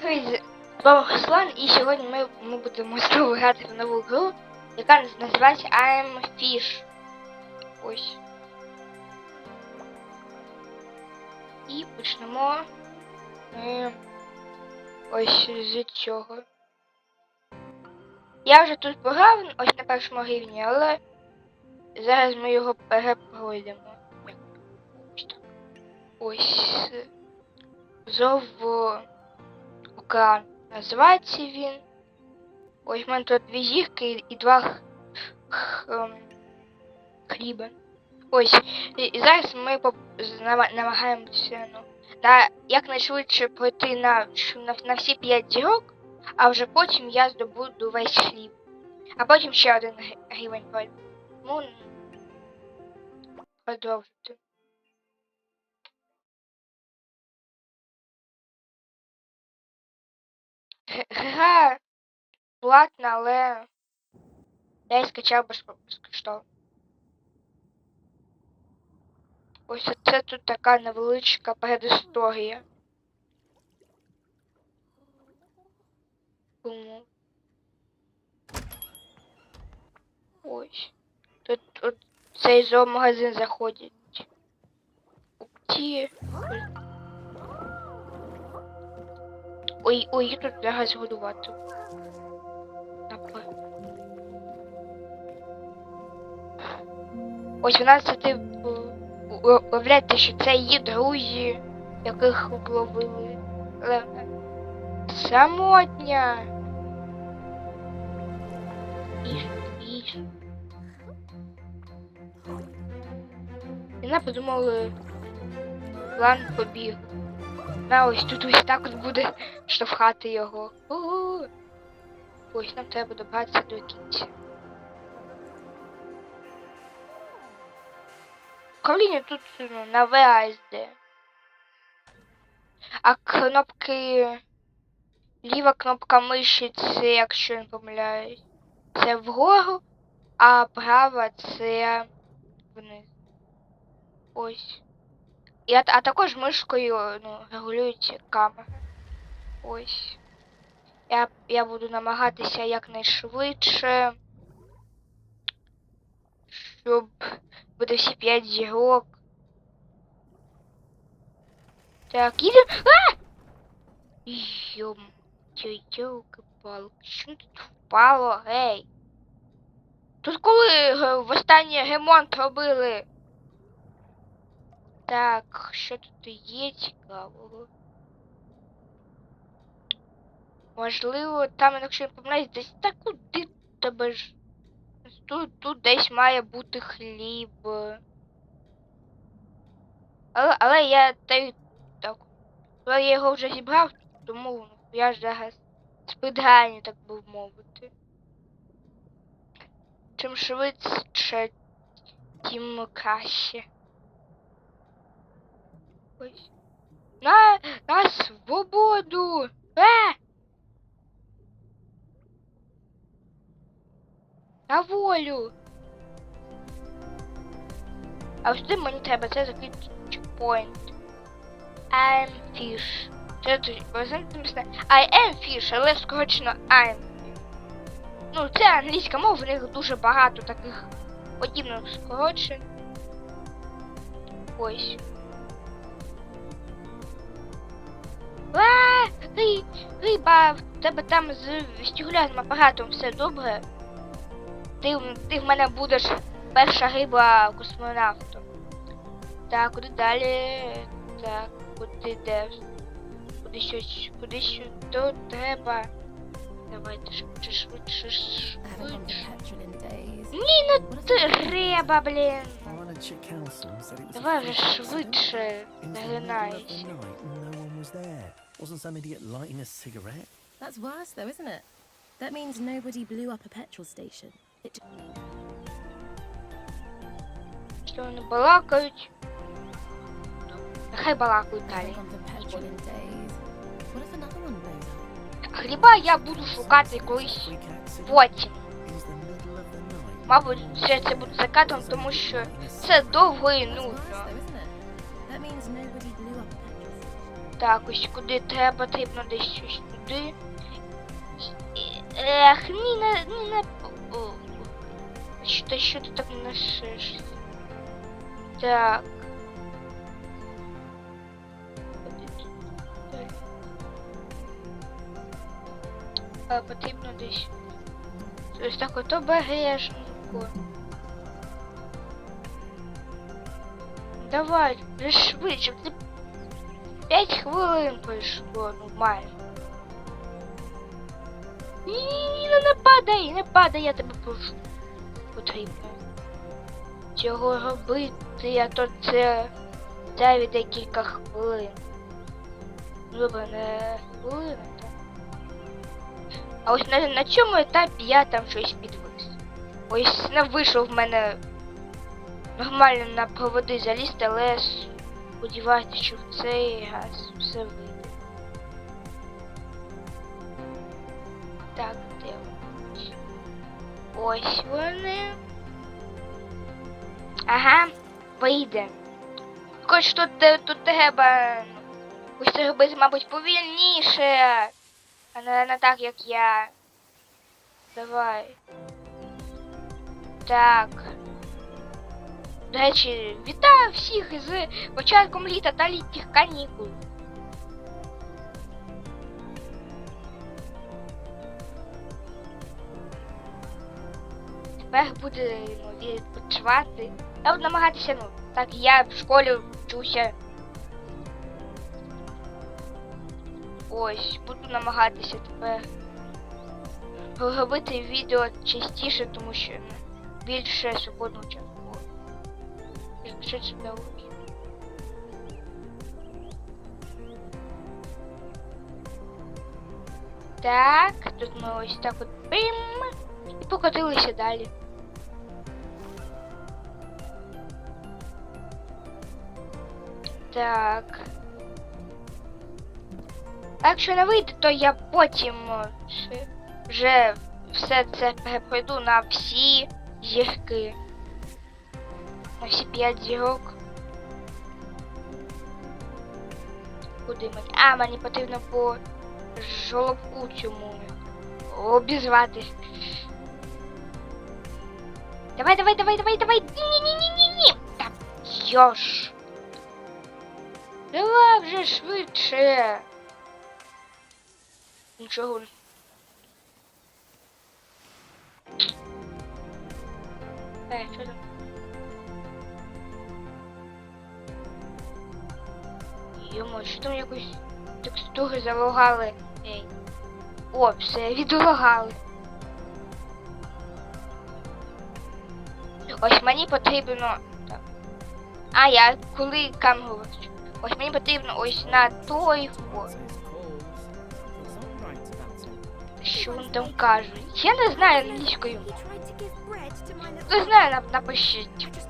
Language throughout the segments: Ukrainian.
привіт! З вами Руслан, і сьогодні ми, ми будемо знову грати в нову гру, яка називається I'm Fish. Ось. І почнемо ми ось з цього. Я вже тут пограв ось на першому рівні, але зараз ми його перепройдемо. Ось так. Ось. Зов океан. Називається він. Ось в мене тут дві зірки і два х- х- ем, хліба. Ось. І, зараз ми поп- намагаємося ну, на, якнайшвидше пройти на, на, на всі п'ять зірок, а вже потім я здобуду весь хліб. А потім ще один г- рівень пройду. Ну, продовжити. Гра платна, але я її скачав безко- безкоштовно. Ось це тут така невеличка передісторія. Тому. Ось. Тут от цей зоомагазин заходять. Ті. Ой, ой, я тут зараз годувати. Ось вона це типу. у- Уявляєте, що це її друзі, яких обловили. Але самотня. Іш. І вона подумала, план побіг. На ось тут ось так от буде штовхати його. У-у-у. Ось нам треба добратися до кінця. Управління тут ну, на ВАСД. А кнопки. Ліва кнопка миші це, якщо я не помиляюсь, це вгору, а права це вниз. Ось. І, а, а також мишкою ну, регулюється камера. Ось. Я, я буду намагатися якнайшвидше. Щоб буде всі 5 зірок. Так, їдем. А! Йом. Йолки палки. Що тут впало, гей? Тут коли е, востаннє ремонт робили? Так, що тут є цікавого? Можливо, там, якщо не помиляюсь, десь та куди тебе ж. Тут, тут десь має бути хліб. Але, але я та так. Але я його вже зібрав, тому я ж зараз спидганю, так би мовити. Чим швидше, тим краще. Ось. На, на свободу! Е! На волю! А сюди мені треба це закрити чекпоінт. I'm fish. Це тут, написано I am fish, але скорочено I'm. Ну, це англійська мова, в них дуже багато таких подібних скорочень. Ось. А, ри, риба, в тебе там з вестибулярним апаратом все добре. Ти, ти в мене будеш перша риба космонавтом. Так, куди далі? Так, куди де? Куди щось, куди сюди треба. Давайте швидше, швидше, швидше. Ні, ну треба, блін. Давай вже швидше It was there. Wasn't some idiot lighting a cigarette? That's worse, though, isn't it? That means nobody blew up a petrol station. It Що вони балакають? Нехай балакають далі. haven't gone to petrol in days. What if another one blows up? Хліба я буду шукати колись потім. The middle of the night. Мабуть, ще це буде закатом, тому що це довго і нудно. That means nobody blew up. Так, ось куди треба, потрібно десь щось туди. Ех, ні, не, не. Що, що ти так несеш? Так. А, потрібно десь. Ось так от обережненько. Давай, швидше. Ти 5 хвилин пройшло, ну майже. Ні, ні, ні, не нападай, не падай, я тебе прошу. Потрібно. Цього робити, а то це зайві декілька хвилин. Ну, Добре, не хвилина, так. А ось на, на цьому етапі я там щось підвис. Ось не вийшов в мене нормально на проводи залізти, але сподіваюся, що в цей раз все вийде. Так, де? Ось вони. Ага, вийде. Хоч тут, тут треба ну, ось це робити, мабуть, повільніше. А не, не так, як я. Давай. Так. До речі, вітаю всіх з початком літа та літніх канікул. Тепер буде ну, відпочивати. Я буду намагатися, ну, так я в школі вчуся. Ось, буду намагатися тепер робити відео частіше, тому що більше свободного часу. Це дало? Так, тут ми ось так от пим і покотилися далі. Так. А Якщо не вийде, то я потім е, вже все це перепройду на всі зірки. На всі п'ять зірок. Куди мені? А, мені потрібно по жолобку цьому обізвати. Давай, давай, давай, давай, давай. Ні-ні-ні-ні-ні. Та йош. Давай вже швидше. Нічого. не- Е, що там? Йому, що там якось текстури залагали. Ей. О, все, відлагали. Ось мені потрібно. Так. А, я коли камеру виключу. Ось мені потрібно ось на той фон. Що вони там кажуть? Я не знаю англійською. He tried to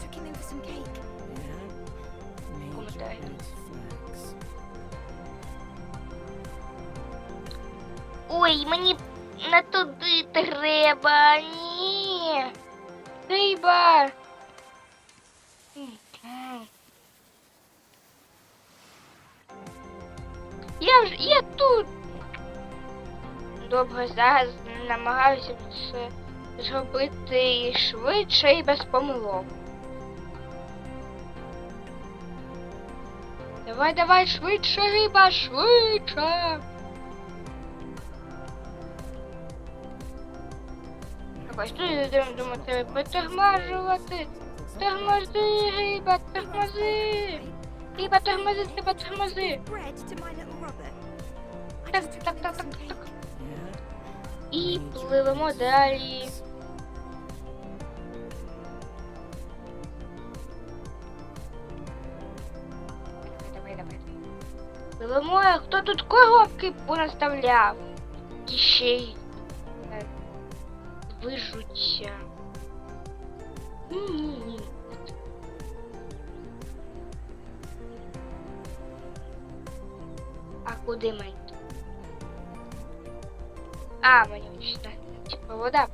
Ой, мені не туди треба. Ні. Риба. Я вже я тут. Добре, зараз намагаюся все зробити швидше і без помилок. Давай, давай, швидше, риба, швидше. Риба, тормози, треба тормози. Bread to my little Robert. I Так, just took так, in так, так, так. cake. І пливемо далі. Давай, давай, давай. Пливемо, а хто тут коробки понаставляв? Ті ще й е, вижуться. Ні-ні-ні. А куди ми? А, мені ось типа вода.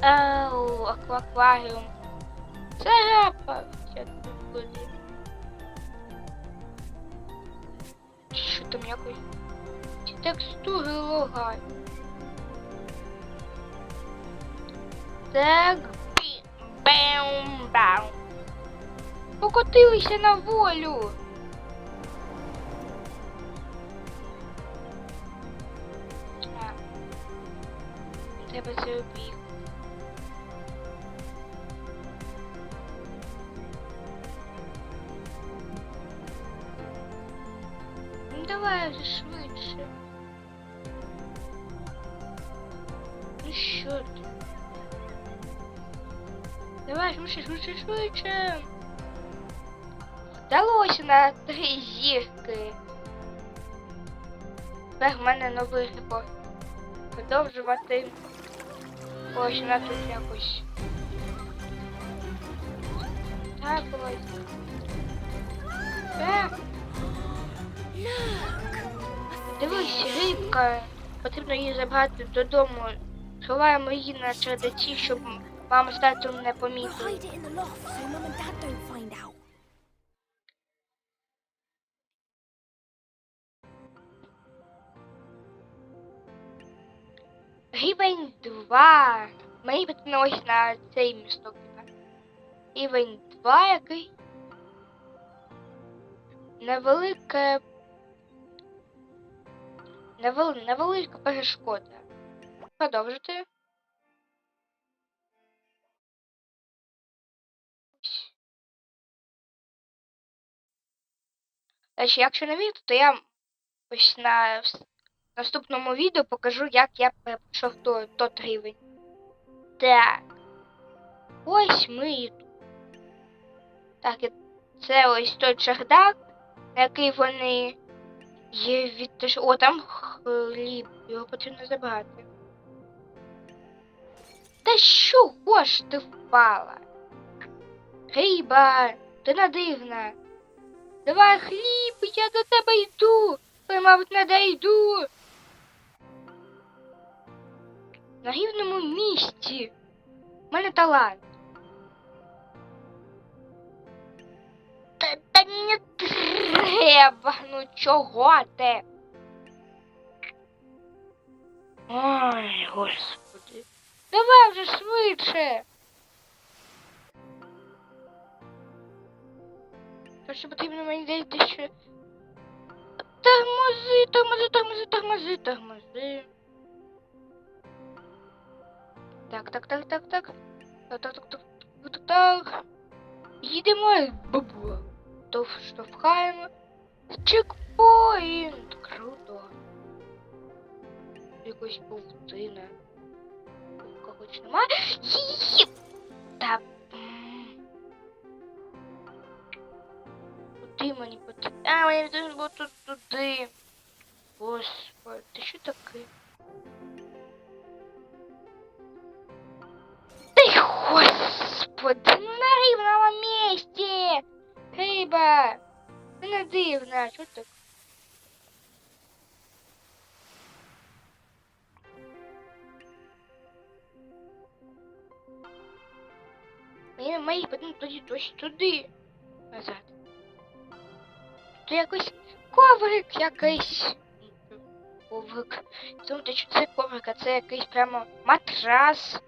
Ау, аквакваріум. Царапався туди. Що там якось? Ці текстури лагають. Так, бі- бем-бам. Покотилися на волю. А. Треба це обіг. Давай вже швидше. Ну що ти? Давай швидше, швидше, швидше. Вдалося на три зірки. Тепер в мене новий рекорд. Продовжувати. Тут якось. Так, ось. Е. Дивись, рибка. Потрібно її забрати додому. Ховаємо її на чердаці, щоб мама з татом не помітили. Рівень 2. Мені потрібно на цей місток. Рівень 2, який невелике. Невел... Невелика перешкода. Продовжити. Значить, якщо не вірите, то я ось на наступному відео покажу, як я пройшов то, тот рівень. Так. Ось ми. і тут. Так, це ось той чердак, на який вони є від... О, там хліб, його потрібно забрати. Та чого ж ти впала? Риба, ти надивна. Давай хліб, я до тебе йду. Але, мабуть, не дойду. На рівному місці. У мене талант. Та, та не треба. Ну чого ти? Ой, господи. Давай вже швидше. То що потрібно мені десь ще. Тормози, тормози, тормози, тормози, тормози. Так, так, так, так, так. Так, так, так, так, так, так. Їдемо, бабу. То штовхаємо. Чекпоінт. Круто. Якось павутина. Когось немає. Її! Та. м. Куди мені потрібно? А, мені потрібно було тут туди. Господи, ти що таке? Та й господи, ну на рівному місці! Риба! Не дивна, що так? Мені мої потрібно тоді туди. Назад. Тут якось коврик якийсь. Коврик. Думайте, що це коврик, а це якийсь прямо матрас.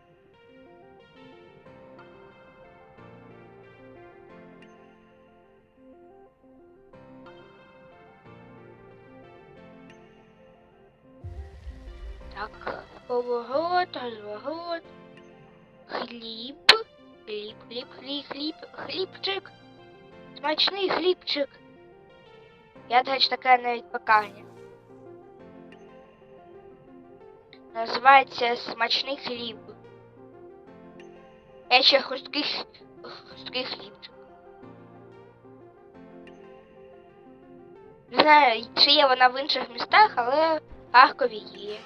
Поворот, розворот. Хліб. Хліб, хліб, хліб, хліб, хлібчик. Смачний хлібчик. Я, до речі, така навіть пекарня. Називається смачний хліб. Я ще хрусткий, хрусткий хлібчик. Не знаю, чи є вона в інших містах, але в Харкові є.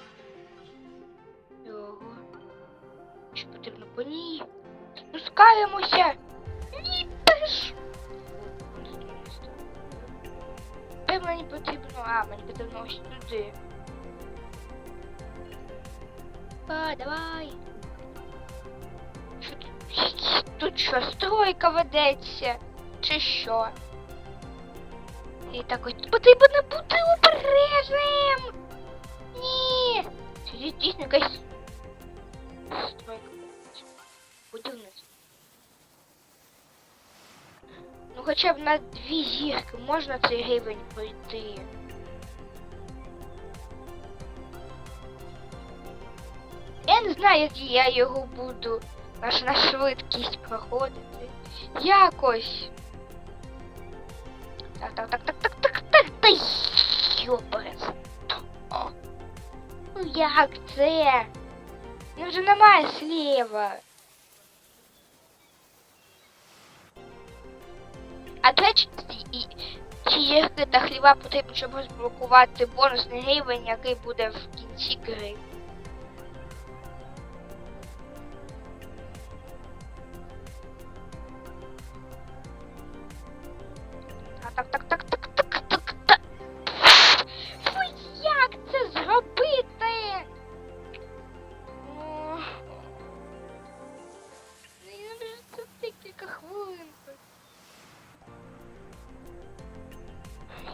Ній? Спускаємося. Ліпиш. Тепер мені потрібно. А, мені потрібно ось туди. А, давай. Тут що, стройка ведеться? Чи що? І так ось потрібно бути обережним. Ні. Це дійсно якась стройка. Будівництво. Ну хоча б на дві зірки можна цей рівень пройти. Я не знаю, як я його буду аж на швидкість проходити. Якось. Так, так, так, так, так, так, так, та йобарес. О. Ну як це? Ну вже немає сліва. А до речі, ці ягки та хліба потрібно, щоб розблокувати бонусний рівень, який буде в кінці гри.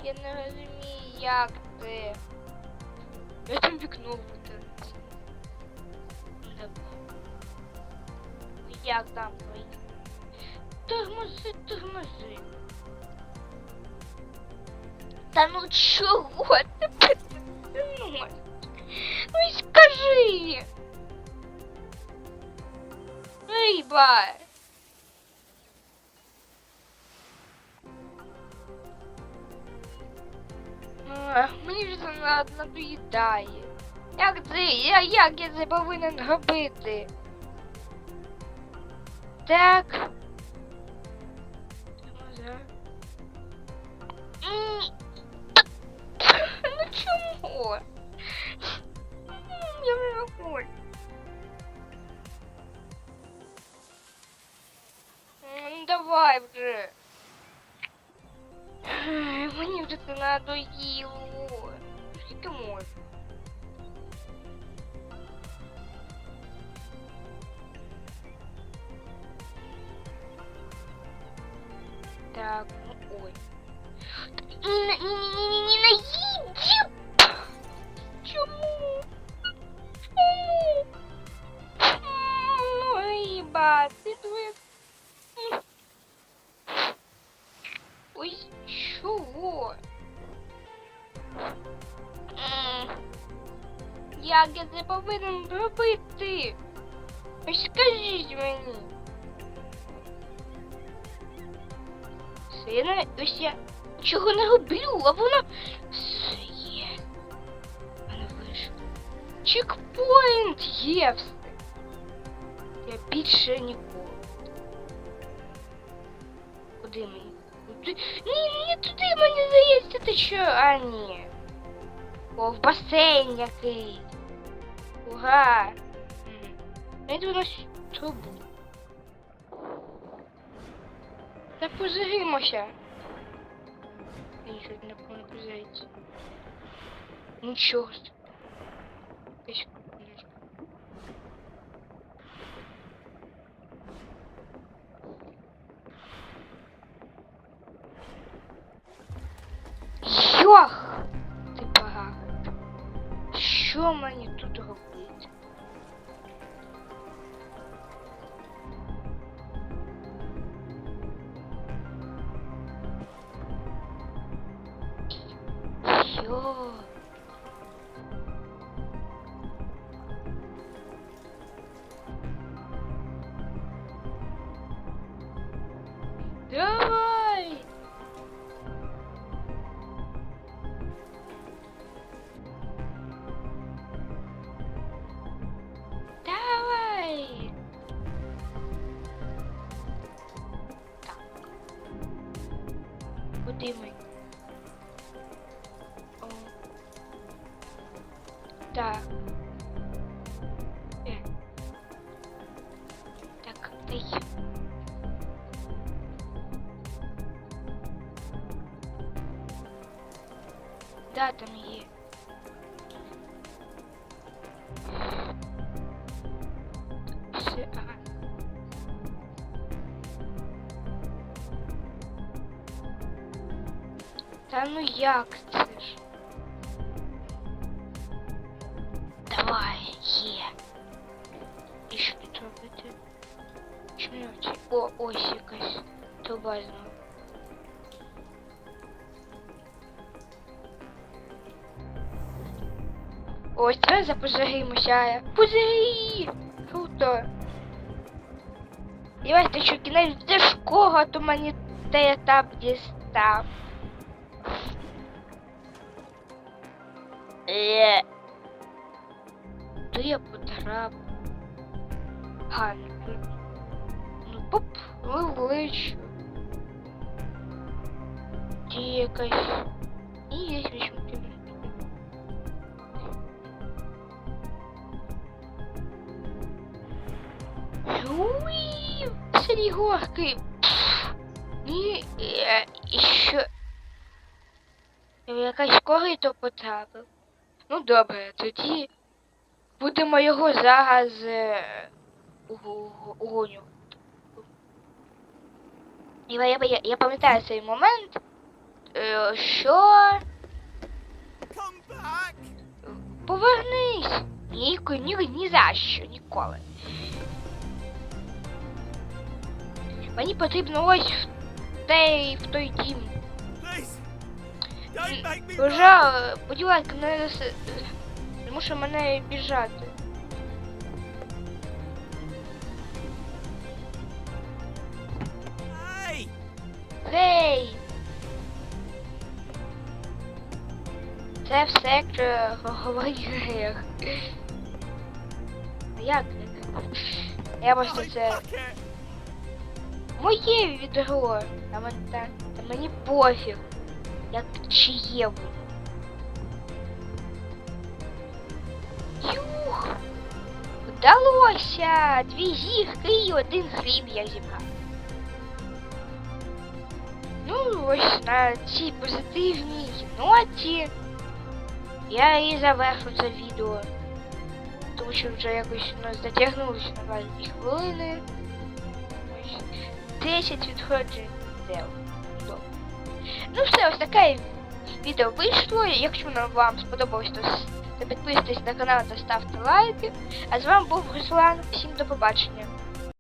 Я не розумію, як це. Я там вікно витягнути. Як там пройти? Тормози, тормози. Та ну чого ти притягнусь? Ну скажи. Риба. Мені вже надоїдає. Як це? Я, як я це повинен робити? Так. Ну чому? Я не. Ну давай вже. Ай, Мені вже це надоїло. Скільки можна? Так, ну ой. Ні-ні-ні-ні-ні, не їдь! Як я це повинен робити? Скажіть мені. Сина, ось я чого не роблю, а все є. Мене вийшло. Чекпоінт є все. Я більше ніколи. Куди мені? Куди? Ні, не туди мені здається, ти що? А ні. О, в басейн який. Уга. М. Я йду на с- трубу. Та позиримося. Нічого не повинно позиритися. Нічого. собі. Якась книжка. Йох! Ти багато. Що мені Давай! земля там є. Все, ага. Та ну як це ж? пузирімося. Пузирі! Круто! Давайте що кінець де ж кого, то мені той етап дістав. Е. То я потрапив. Ганна. ну, Ну, поп, виличу. Ті якась. І є вічно горки. І? Я в якась корито потрапив. Ну добре, тоді будемо його зараз е, Я, я, я, я пам'ятаю цей момент, е, що повернись. Ні, ні, ні за що, ніколи. Мені потрібно ось в той, в той дім. Вже, будь ласка, не с- змушу мене біжати. Гей! Це все, говорить грех. Як? Я просто це! Моє відро. Та мен- та- та мені пофіг. Як чиє воно. Юх! Вдалося! Дві зірки і один хліб я зібрав. Ну, ось на цій позитивній ноті я і завершу це відео. Тому що вже якось у нас затягнулося на 22 хвилини. 10 відходжень дел. Ну все, ось таке відео вийшло. Якщо вам сподобалось, то підписуйтесь на канал та ставте лайки. А з вами був Руслан. Всім до побачення.